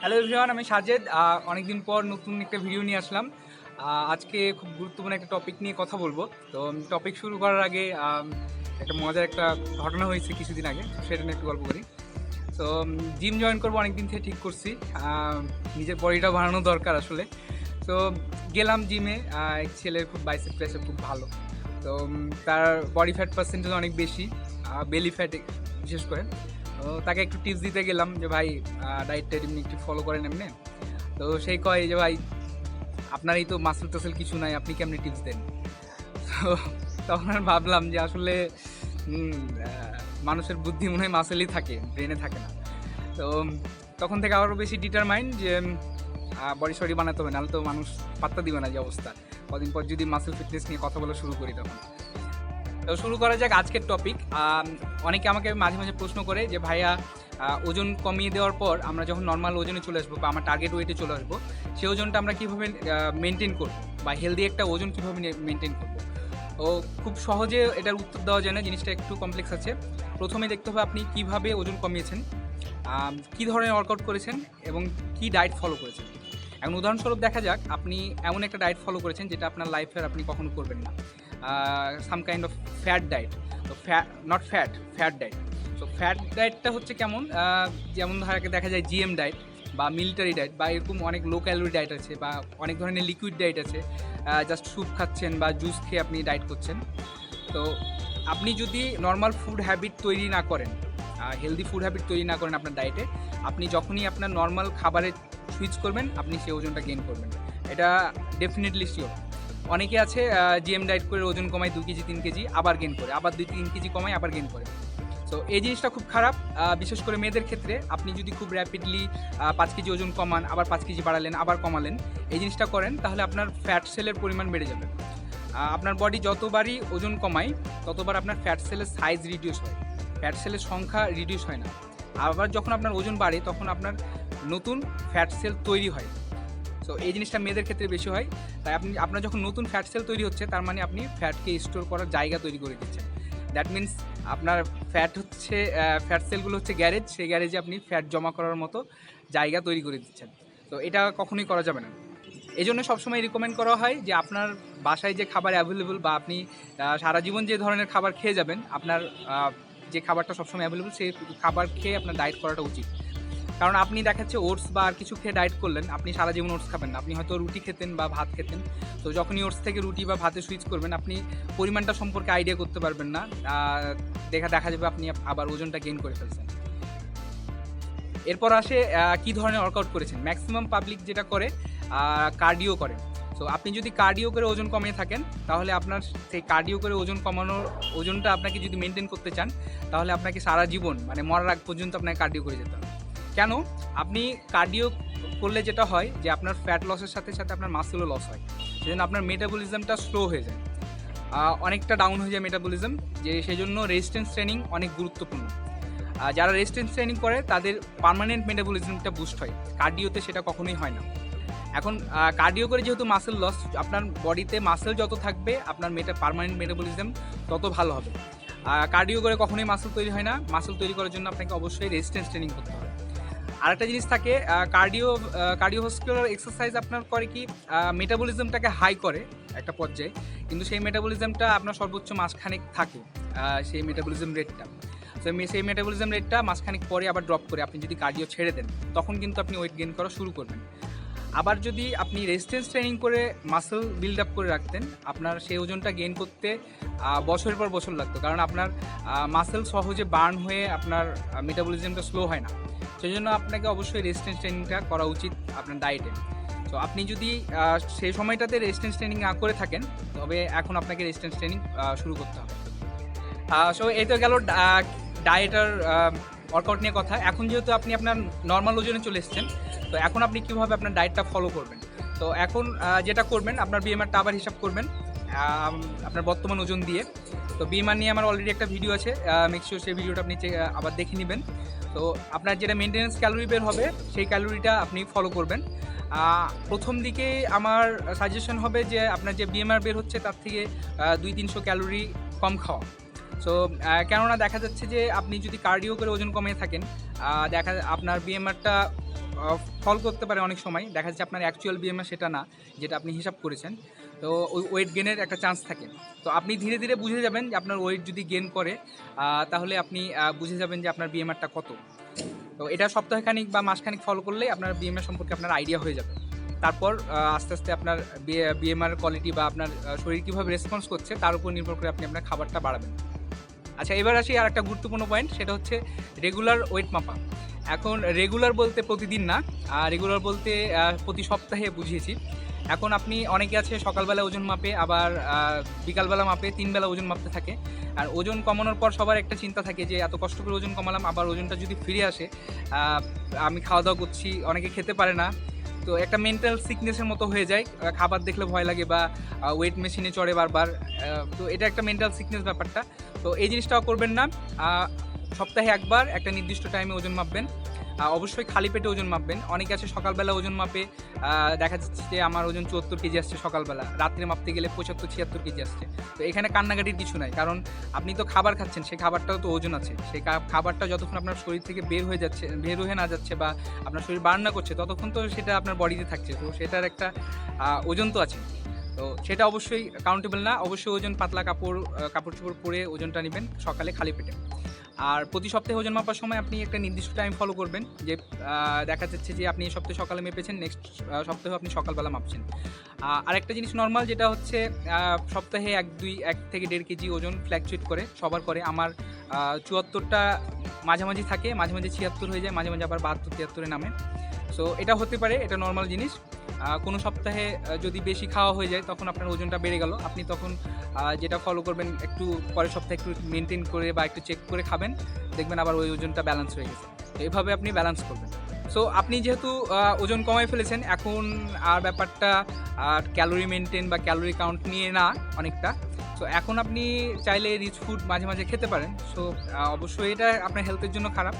Hello everyone আমি সাজেদ। অনেকদিন পর নতুন একটা ভিডিও নিয়ে আসলাম। আজকে খুব গুরুত্বপূর্ণ একটা টপিক নিয়ে কথা বলব। তো টপিক শুরু করার আগে একটা মজার একটা ঘটনা হয়েছে কিছুদিন আগে সেটা নিয়ে একটু গল্প করি। তো জিম জয়েন করব অনেকদিন থেকে ঠিক করছি। নিজের বডিটা বাড়ানো দরকার আসলে। তো, গেলাম জিমে এক ছেলের খুব বাইসেপ ট্রাইসেপ খুব ভালো। তো তার বডি ফ্যাট পার্সেন্টেজ অনেক বেশি বেলি ফ্যাট বিশেষ করে। তাকে একটু টিপস দিতে গেলাম যে ভাই ডায়েট টাইট এমনি একটু ফলো করেন এমনি। তো সেই কয় যে ভাই, আপনারই তো মাসেল টাসেল কিছু নাই, আপনি কেমনি টিপস দেন? তো তখন আর ভাবলাম যে আসলে মানুষের বুদ্ধি মনে হয় মাসেলই থাকে ব্রেনে থাকে না। তো তখন থেকে আরও বেশি ডিটারমাইন্ড যে বডি সডি বানাতে হবে, নাহলে তো মানুষ পাত্তা দিবে না যে অবস্থা। কদিন পর যদি মাসেল ফিটনেস নিয়ে কথা বলা শুরু করি তখন। তো শুরু করা যাক আজকের টপিক অনেকে আমাকে মাঝে মাঝে প্রশ্ন করে যে, ভাইয়া ওজন কমিয়ে দেওয়ার পর আমরা যখন নর্মাল ওজনে চলে আসব বা আমার টার্গেট ওয়েটে চলে আসব সেই ওজনটা আমরা কীভাবে মেনটেন করব বা হেলদি একটা ওজন কীভাবে মেনটেন করব? ও খুব সহজে এটার উত্তর দেওয়া যায় না, জিনিসটা একটু কমপ্লেক্স আছে। প্রথমে দেখতে হবে আপনি কীভাবে ওজন কমিয়েছেন কি ধরনের ওয়ার্কআউট করেছেন এবং কি ডায়েট ফলো করেছেন। এখন উদাহরণস্বরূপ দেখা যাক, আপনি এমন একটা ডায়েট ফলো করেছেন যেটা আপনার লাইফের আপনি কখনো করবেন না। Some kind of fat diet তো fat not fat fat diet তো ফ্যাট ডায়েটটা হচ্ছে কেমন? যেমন ধরাকে দেখা যায় জিএম ডায়েট বা মিলিটারি ডায়েট বা এরকম অনেক লো ক্যালোরি ডায়েট আছে বা অনেক ধরনের লিকুইড ডায়েট আছে। জাস্ট স্যুপ খাচ্ছেন বা জুস খেয়ে আপনি ডায়েট করছেন। তো আপনি যদি নর্মাল ফুড হ্যাবিট তৈরি না করেন হেলদি ফুড হ্যাবিট তৈরি না করেন আপনার ডায়েটে আপনি যখনই আপনার নর্মাল খাবারে সুইচ করবেন, আপনি সেই ওজনটা গেইন করবেন। এটা ডেফিনেটলি শিওর অনেকে আছে জিএম ডায়েট করে ওজন কমায় দু কেজি, তিন কেজি, আবার গেন করে, আবার দুই, তিন কেজি কমায়, আবার গেন করে। সো এই জিনিসটা খুব খারাপ। বিশেষ করে মেয়েদের ক্ষেত্রে আপনি যদি খুব র্যাপিডলি পাঁচ কেজি ওজন কমান, আবার পাঁচ কেজি বাড়ালেন, আবার কমালেন, এই জিনিসটা করেন, তাহলে আপনার ফ্যাট সেলের পরিমাণ বেড়ে যাবে। আপনার বডি যতবারই ওজন কমায়, ততবার আপনার ফ্যাট সেলের সাইজ রিডিউস হয়। ফ্যাট সেলের সংখ্যা রিডিউস হয় না। আবার যখন আপনার ওজন বাড়ে, তখন আপনার নতুন ফ্যাট সেল তৈরি হয়। সো এই জিনিসটা মেয়েদের ক্ষেত্রে বেশি হয়। তাই আপনি, আপনার যখন নতুন ফ্যাট সেল তৈরি হচ্ছে, তার মানে আপনি ফ্যাটকে স্টোর করার জায়গা তৈরি করে দিচ্ছেন। দ্যাট মিন্স আপনার ফ্যাট হচ্ছে ফ্যাট সেলগুলো হচ্ছে গ্যারেজ সেই গ্যারেজে আপনি ফ্যাট জমা করার মতো জায়গা তৈরি করে দিচ্ছেন। তো এটা কখনোই করা যাবে না। এই জন্য সবসময় রিকমেন্ড করা হয় যে আপনার বাসায় যে খাবার অ্যাভেলেবল বা আপনি সারা জীবন যে ধরনের খাবার খেয়ে যাবেন, আপনার যে খাবারটা সবসময় অ্যাভেলেবল সেই খাবার খেয়ে আপনার ডায়েট করাটা উচিত। কারণ আপনি দেখাচ্ছে ওটস বা আর কিছু খেয়ে ডায়েট করলেন, আপনি সারা জীবন ওটস খাবেন না। আপনি হয়তো রুটি খেতেন বা ভাত খেতেন। তো যখনই ওটস থেকে রুটি বা ভাতে সুইচ করবেন, আপনি পরিমাণটা সম্পর্কে আইডিয়া করতে পারবেন না। দেখা দেখা যাবে আপনি আবার ওজনটা গেইন করে ফেলছেন। এরপর আসে কি ধরনের ওয়ার্কআউট করেছেন? ম্যাক্সিমাম পাবলিক যেটা করে কার্ডিও করে। সো আপনি যদি কার্ডিও করে ওজন কমিয়ে থাকেন, তাহলে আপনার সেই কার্ডিও করে ওজন কমানোর ওজনটা আপনাকে যদি মেনটেন করতে চান, তাহলে আপনাকে সারা জীবন মানে মরার আগ পর্যন্ত আপনাকে কার্ডিও করে যেতে হবে। কেন? আপনি কার্ডিও করলে যেটা হয় যে আপনার ফ্যাট লসের সাথে সাথে আপনার মাসেলও লস হয়। সেজন্য আপনার মেটাবলিজমটা স্লো হয়ে যায়। অনেকটা ডাউন হয়ে যায় মেটাবলিজম যে সেই জন্য রেজিস্ট্যান্স ট্রেনিং অনেক গুরুত্বপূর্ণ। যারা রেজিস্ট্যান্স ট্রেনিং করে, তাদের পার্মানেন্ট মেটাবলিজমটা বুস্ট হয়। কার্ডিওতে সেটা কখনোই হয় না। এখন কার্ডিও করে যেহেতু মাসেল লস আপনার বডিতে মাসেল যত থাকবে, আপনার মেটা পার্মানেন্ট মেটাবলিজম তত ভালো হবে। কার্ডিও করে কখনোই মাসেল তৈরি হয় না। মাসেল তৈরি করার জন্য আপনাকে অবশ্যই রেজিস্ট্যান্স ট্রেনিং করতে হবে। আরেকটা জিনিস থাকে কার্ডিও কার্ডিওভাস্কুলার এক্সারসাইজ আপনার করে কি মেটাবলিজমটাকে হাই করে একটা পর্যায়ে, কিন্তু সেই মেটাবলিজমটা আপনার সর্বোচ্চ মাসখানেক থাকে সেই মেটাবলিজম রেটটা তো সেই মেটাবলিজম রেটটা মাসখানেক পরে আবার ড্রপ করে, আপনি যদি কার্ডিও ছেড়ে দেন, তখন কিন্তু আপনি ওয়েট গেইন করা শুরু করবেন। আবার যদি আপনি রেজিস্ট্যান্স ট্রেনিং করে মাসেল বিল্ড আপ করে রাখতেন, আপনার সেই ওজনটা গেইন করতে বছরের পর বছর লাগতো, কারণ আপনার মাসেল সহজে বার্ন হয়ে আপনার মেটাবলিজমটা স্লো হয় না। সেই জন্য আপনাকে অবশ্যই রেজিস্ট্যান্স ট্রেনিংটা করা উচিত আপনার ডায়েটে তো আপনি যদি সেই সময়টাতে রেজিস্ট্যান্স ট্রেনিং না করে থাকেন, তবে এখন আপনাকে রেজিস্ট্যান্স ট্রেনিং শুরু করতে হবে। সো এই তো গেল ডায়েটার ওয়ার্কআউট নিয়ে কথা। এখন যেহেতু আপনি আপনার নর্মাল ওজনে চলে এসছেন, তো এখন আপনি কীভাবে আপনার ডায়েটটা ফলো করবেন? তো এখন যেটা করবেন, আপনার বিএমআরটা আবার হিসাব করবেন। আপনার বর্তমান ওজন দিয়ে। তো বিএমআর নিয়ে আমার অলরেডি একটা ভিডিও আছে। মেক্সিওর সেই ভিডিওটা আপনি আবার দেখে নেবেন। তো আপনার যেটা মেনটেন্যান্স ক্যালোরি বের হবে, সেই ক্যালোরিটা আপনি ফলো করবেন। প্রথম দিকে আমার সাজেশন হবে যে আপনার যে বিএমআর বের হচ্ছে, তার থেকে দুই তিনশো ক্যালোরি কম খাওয়া। সো কেননা দেখা যাচ্ছে যে আপনি যদি কার্ডিও করে ওজন কমিয়ে থাকেন দেখা, আপনার বিএমআরটা ফল করতে পারে অনেক সময়। দেখা যাচ্ছে আপনার অ্যাকচুয়াল বিএমআর সেটা না, যেটা আপনি হিসাব করেছেন। তো ওই ওয়েট গেনের একটা চান্স থাকে। তো আপনি ধীরে ধীরে বুঝে যাবেন যে আপনার ওয়েট যদি গেন করে তাহলে আপনি বুঝে যাবেন যে আপনার বিএমআরটা কত। তো এটা সপ্তাহখানিক বা মাসখানিক ফলো করলে আপনার বিএমআর সম্পর্কে আপনার আইডিয়া হয়ে যাবে। তারপর আস্তে আস্তে আপনার বিএমআর কোয়ালিটি বা আপনার শরীর কীভাবে রেসপন্স করছে, তার উপর নির্ভর করে আপনি আপনার খাবারটা বাড়াবেন। আচ্ছা এবার আসি আর একটা গুরুত্বপূর্ণ পয়েন্ট সেটা হচ্ছে রেগুলার ওয়েট মাপা। এখন রেগুলার বলতে প্রতিদিন না রেগুলার বলতে প্রতি সপ্তাহে বুঝিয়েছি। এখন আপনি অনেকে আছে সকালবেলা ওজন মাপে, আবার বিকালবেলা মাপে, তিনবেলা ওজন মাপতে থাকে। আর ওজন কমানোর পর সবার একটা চিন্তা থাকে যে, এত কষ্ট করে ওজন কমালাম, আবার ওজনটা যদি ফিরে আসে আমি খাওয়া দাওয়া করছি, অনেকে খেতে পারে না। তো একটা মেন্টাল সিকনেসের মতো হয়ে যায় খাবার দেখলে ভয় লাগে বা ওয়েট মেশিনে চড়ে বারবার। তো এটা একটা মেন্টাল সিকনেস ব্যাপারটা। তো এই জিনিসটাও করবেন না। সপ্তাহে একবার একটা নির্দিষ্ট টাইমে ওজন মাপবেন। অবশ্যই খালি পেটে ওজন মাপবেন। অনেকে আছে সকালবেলা ওজন মাপে। দেখা যাচ্ছে যে আমার ওজন চুয়াত্তর কেজি আসছে সকালবেলা। রাত্রে মাপতে গেলে পঁচাত্তর, ছিয়াত্তর কেজি আসছে। তো এখানে কান্নাকাটির কিছু নাই। কারণ আপনি তো খাবার খাচ্ছেন, সেই খাবারটাও তো ওজন আছে। সেই খাবারটা যতক্ষণ আপনার শরীর থেকে বের হয়ে যাচ্ছে, বের হয়ে না যাচ্ছে বা আপনার শরীর বার্ন করছে, ততক্ষণ তো সেটা আপনার বডিতে থাকছে। তো সেটার একটা ওজন তো আছে। তো সেটা অবশ্যই কাউন্টেবল না। অবশ্যই ওজন পাতলা কাপড় কাপড় চোপড় পরে ওজনটা নেবেন সকালে খালি পেটে। আর প্রতি সপ্তাহে ওজন মাপার সময় আপনি একটা নির্দিষ্ট টাইম ফলো করবেন যে দেখা যাচ্ছে যে আপনি এই সপ্তাহে সকালে মেপেছেন নেক্সট সপ্তাহে আপনি সকালবেলা মাপছেন। আহ, আর একটা জিনিস নর্মাল যেটা হচ্ছে সপ্তাহে এক দুই এক থেকে দেড় কেজি ওজন ফ্ল্যাকচুয়েট করে সবার করে। আমার চুয়াত্তরটা মাঝামাঝি থাকে মাঝে মাঝে ছিয়াত্তর হয়ে যায় মাঝে মাঝে আবার বাহাত্তর তিয়াত্তরে নামে। সো এটা হতে পারে এটা নর্মাল জিনিস। কোনো সপ্তাহে যদি বেশি খাওয়া হয়ে যায়, তখন আপনার ওজনটা বেড়ে গেল। আপনি তখন যেটা ফলো করবেন, একটু পরের সপ্তাহে একটু মেনটেন করে বা একটু চেক করে খাবেন, দেখবেন আবার ওই ওজনটা ব্যালেন্স হয়ে গেছে। এভাবে আপনি ব্যালেন্স করবেন। সো আপনি যেহেতু ওজন কমাই ফেলেছেন, এখন আর ব্যাপারটা আর ক্যালোরি মেনটেন বা ক্যালোরি কাউন্ট নিয়ে না, অনেকটা। সো এখন আপনি চাইলে রিচ ফুড মাঝে মাঝে খেতে পারেন। সো অবশ্যই এটা আপনার হেলথের জন্য খারাপ।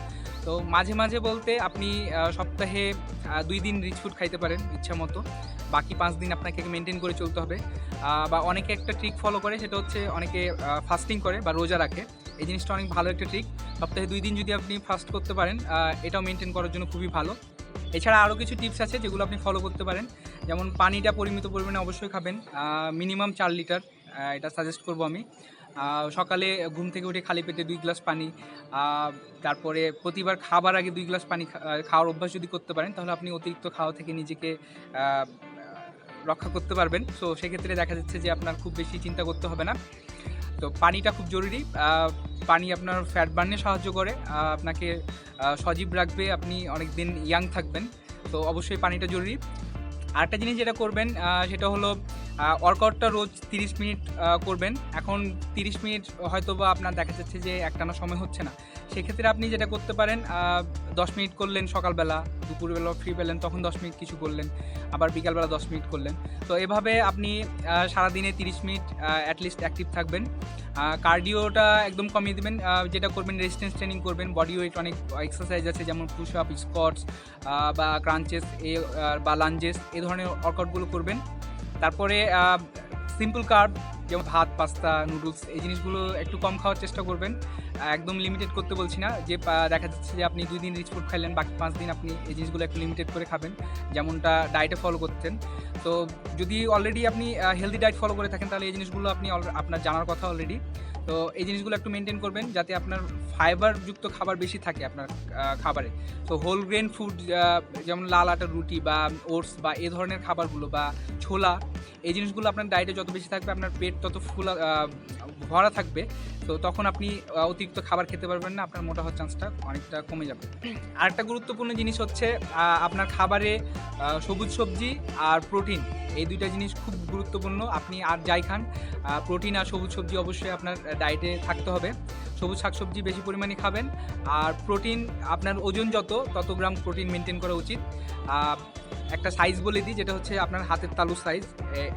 তো মাঝে মাঝে বলতে আপনি সপ্তাহে দুই দিন রিচ ফুড খাইতে পারেন ইচ্ছা মতো। বাকি পাঁচ দিন আপনাকে মেনটেন করে চলতে হবে। বা অনেকে একটা ট্রিক ফলো করে, সেটা হচ্ছে অনেকে ফাস্টিং করে বা রোজা রাখে। এই জিনিসটা অনেক ভালো একটা ট্রিক সপ্তাহে দুই দিন যদি আপনি ফাস্ট করতে পারেন এটাও মেনটেন করার জন্য খুবই ভালো। এছাড়া আরও কিছু টিপস আছে যেগুলো আপনি ফলো করতে পারেন। যেমন পানিটা পরিমিত পরিমাণে অবশ্যই খাবেন। মিনিমাম চার লিটার এটা সাজেস্ট করব আমি। সকালে ঘুম থেকে উঠে খালি পেটে দুই গ্লাস পানি তারপরে প্রতিবার খাবার আগে দুই গ্লাস পানি খাওয়ার অভ্যাস যদি করতে পারেন, তাহলে আপনি অতিরিক্ত খাওয়া থেকে নিজেকে রক্ষা করতে পারবেন। সো সেক্ষেত্রে দেখা যাচ্ছে যে আপনার খুব বেশি চিন্তা করতে হবে না। তো পানিটা খুব জরুরি। পানি আপনার ফ্যাট বার্নে সাহায্য করে। আপনাকে সজীব রাখবে। আপনি অনেক দিন ইয়াং থাকবেন। তো অবশ্যই পানিটা জরুরি। আরেকটা জিনিস যেটা করবেন সেটা হলো ওয়ার্কআউটটা রোজ তিরিশ মিনিট করবেন। এখন তিরিশ মিনিট হয়তো বা আপনার দেখা যাচ্ছে যে একটানা সময় হচ্ছে না। সেক্ষেত্রে আপনি যেটা করতে পারেন দশ মিনিট করলেন সকালবেলা, দুপুরবেলা ফ্রি পেলেন, তখন দশ মিনিট কিছু করলেন, আবার বিকালবেলা দশ মিনিট করলেন। তো এভাবে আপনি সারাদিনে তিরিশ মিনিট অ্যাটলিস্ট অ্যাক্টিভ থাকবেন। কার্ডিওটা একদম কমিয়ে দেবেন। যেটা করবেন রেজিস্ট্যান্স ট্রেনিং করবেন। বডি ওয়েট অনেক এক্সারসাইজ আছে, যেমন পুশ আপ স্কোয়াটস বা ক্রাঞ্চেস এ বা লাঞ্জেস এ ধরনের ওয়ার্কআউটগুলো করবেন। তারপরে সিম্পল কার্ব যেমন ভাত, পাস্তা নুডলস এই জিনিসগুলো একটু কম খাওয়ার চেষ্টা করবেন। একদম লিমিটেড করতে বলছি না। যে দেখা যাচ্ছে যে আপনি দুই দিন রিচ ফুড খাইলেন, বাকি পাঁচ দিন আপনি এই জিনিসগুলো একটু লিমিটেড করে খাবেন, যেমনটা ডায়েটে ফলো করতেন তো যদি অলরেডি আপনি হেলদি ডায়েট ফলো করে থাকেন, তাহলে এই জিনিসগুলো আপনি আপনার জানার কথা অলরেডি তো এই জিনিসগুলো একটু মেনটেন করবেন যাতে আপনার ফাইবারযুক্ত খাবার বেশি থাকে আপনার খাবারে। তো হোল গ্রেন ফুড যেমন লাল আটার রুটি বা ওটস বা এ ধরনের খাবারগুলো বা ছোলা, এই জিনিসগুলো আপনার ডায়েটে যত বেশি থাকবে আপনার পেট তত ফুল ভরা থাকবে, তো তখন আপনি অতিরিক্ত খাবার খেতে পারবেন না, আপনার মোটা হওয়ার চান্সটা অনেকটা কমে যাবে। আরেকটা গুরুত্বপূর্ণ জিনিস হচ্ছে আপনার খাবারে সবুজ সবজি আর প্রোটিন এই দুইটা জিনিস খুব গুরুত্বপূর্ণ। আপনি আর যাই খান প্রোটিন আর সবুজ সবজি অবশ্যই আপনার ডায়েটে থাকতে হবে। সবুজ শাকসবজি বেশি পরিমাণে খাবেন, আর প্রোটিন আপনার ওজন যত, তত গ্রাম প্রোটিন মেনটেন করা উচিত। একটা সাইজ বলে দিই, যেটা হচ্ছে আপনার হাতের তালু সাইজ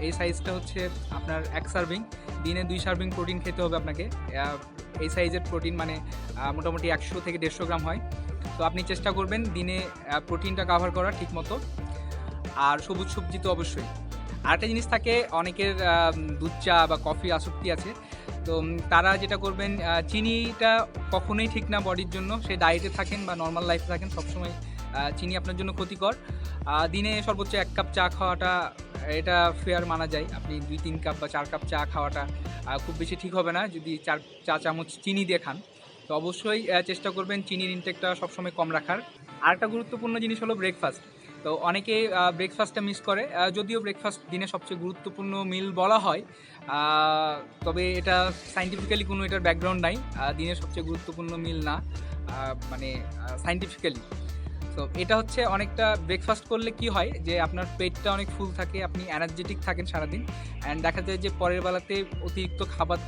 এই সাইজটা হচ্ছে আপনার এক সার্ভিং দিনে দুই সার্ভিং প্রোটিন খেতে হবে আপনাকে। এই সাইজের প্রোটিন মানে মোটামুটি একশো থেকে দেড়শো গ্রাম হয়। তো আপনি চেষ্টা করবেন দিনে প্রোটিনটা কাভার করা ঠিক মতো আর সবুজ সবজি তো অবশ্যই। আরেকটা জিনিস থাকে, অনেকের দুধ চা বা কফি আসক্তি আছে। তো তারা যেটা করবেন চিনিটা কখনোই ঠিক না বডির জন্য। সে ডায়েটে থাকেন বা নর্মাল লাইফে থাকেন, সবসময় চিনি আপনার জন্য ক্ষতিকর। দিনে সর্বোচ্চ এক কাপ চা খাওয়াটা, এটা ফেয়ার মানা যায়। আপনি দুই, তিন কাপ বা চার কাপ চা খাওয়াটা খুব বেশি ঠিক হবে না যদি চার, চা চামচ চিনি দিয়ে খান। তো অবশ্যই চেষ্টা করবেন চিনির ইনটেকটা সবসময় কম রাখার। আরেকটা গুরুত্বপূর্ণ জিনিস হলো ব্রেকফাস্ট তো অনেকেই ব্রেকফাস্টটা মিস করে যদিও ব্রেকফাস্ট দিনে সবচেয়ে গুরুত্বপূর্ণ মিল বলা হয় তবে এটা সাইন্টিফিক্যালি কোনো এটার ব্যাকগ্রাউন্ড নাই। দিনের সবচেয়ে গুরুত্বপূর্ণ মিল না মানে সাইন্টিফিক্যালি তো এটা হচ্ছে অনেকটা ব্রেকফাস্ট করলে কি হয় যে আপনার পেটটা অনেক ফুল থাকে, আপনি এনার্জেটিক থাকেন সারাদিন অ্যান্ড দেখা যায় যে পরের বেলাতে অতিরিক্ত খাবার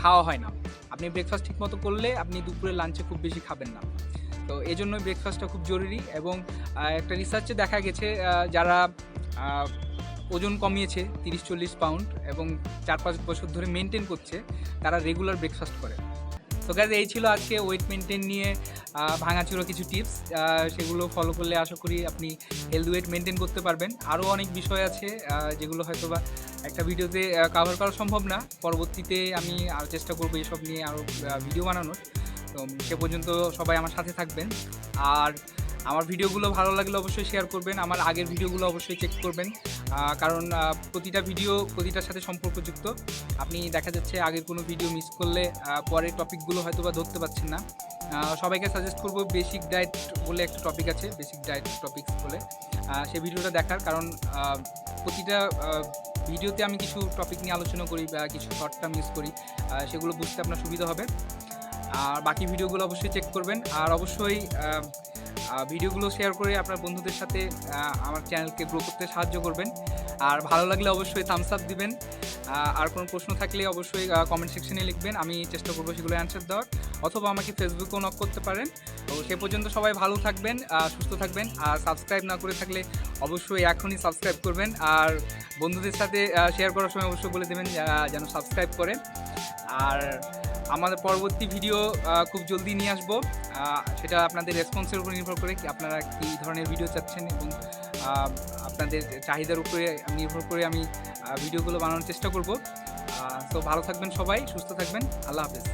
খাওয়া হয় না। আপনি ব্রেকফাস্ট ঠিকমতো করলে আপনি দুপুরে লাঞ্চে খুব বেশি খাবেন না। তো এই জন্য ব্রেকফাস্টটা খুব জরুরি এবং একটা রিসার্চে দেখা গেছে যারা ওজন কমিয়েছে তিরিশ চল্লিশ পাউন্ড এবং চার পাঁচ বছর ধরে মেনটেন করছে, তারা রেগুলার ব্রেকফাস্ট করে। তো গাইজ এই ছিল আজকে ওয়েট মেনটেন নিয়ে ভাঙাচুরো কিছু টিপস সেগুলো ফলো করলে আশা করি আপনি হেলদি ওয়েট মেনটেন করতে পারবেন। আরও অনেক বিষয় আছে যেগুলো হয়তো বা একটা ভিডিওতে কাভার করা সম্ভব না। পরবর্তীতে আমি আরও চেষ্টা করব এসব নিয়ে আরও ভিডিও বানানোর। তো সে পর্যন্ত সবাই আমার সাথে থাকবেন। আর আমার ভিডিওগুলো ভালো লাগলে অবশ্যই শেয়ার করবেন, আমার আগের ভিডিওগুলো অবশ্যই চেক করবেন। কারণ প্রতিটা ভিডিও প্রতিটার সাথে সম্পর্কযুক্ত। আপনি দেখা যাচ্ছে আগের কোনো ভিডিও মিস করলে পরের টপিকগুলো হয়তো বা ধরতে পারছেন না। সবাইকে সাজেস্ট করব বেসিক ডায়েট বলে একটা টপিক আছে বেসিক ডায়েট টপিকস বলে। সেই ভিডিওটা দেখার কারণ প্রতিটা ভিডিওতে আমি কিছু টপিক নিয়ে আলোচনা করি বা কিছু শর্টটা মিস করি সেগুলো বুঝতে আপনার সুবিধা হবে। আর বাকি ভিডিওগুলো অবশ্যই চেক করবেন। আর অবশ্যই ভিডিওগুলো শেয়ার করে আপনার বন্ধুদের সাথে আমার চ্যানেলকে গ্রো করতে সাহায্য করবেন। আর ভালো লাগলে অবশ্যই থামস আপ দিবেন। আর কোনো প্রশ্ন থাকলে অবশ্যই কমেন্ট সেকশনে লিখবেন। আমি চেষ্টা করব সেগুলো অ্যান্সার দেওয়ার। অথবা আমাকে ফেসবুকেও নক করতে পারেন। তো সে পর্যন্ত সবাই ভালো থাকবেন সুস্থ থাকবেন। আর সাবস্ক্রাইব না করে থাকলে অবশ্যই এখনই সাবস্ক্রাইব করবেন। আর বন্ধুদের সাথে শেয়ার করার সময় অবশ্যই বলে দেবেন যেন সাবস্ক্রাইব করে। আর আমাদের পরবর্তী ভিডিও খুব জলদি নিয়ে আসব। সেটা আপনাদের রেসপন্সের উপর নির্ভর করে আপনারা কী ধরনের ভিডিও চাচ্ছেন এবং আপনাদের চাহিদার উপরে নির্ভর করে আমি ভিডিওগুলো বানানোর চেষ্টা করব। তো ভালো থাকবেন সবাই, সুস্থ থাকবেন। আল্লাহ হাফেজ।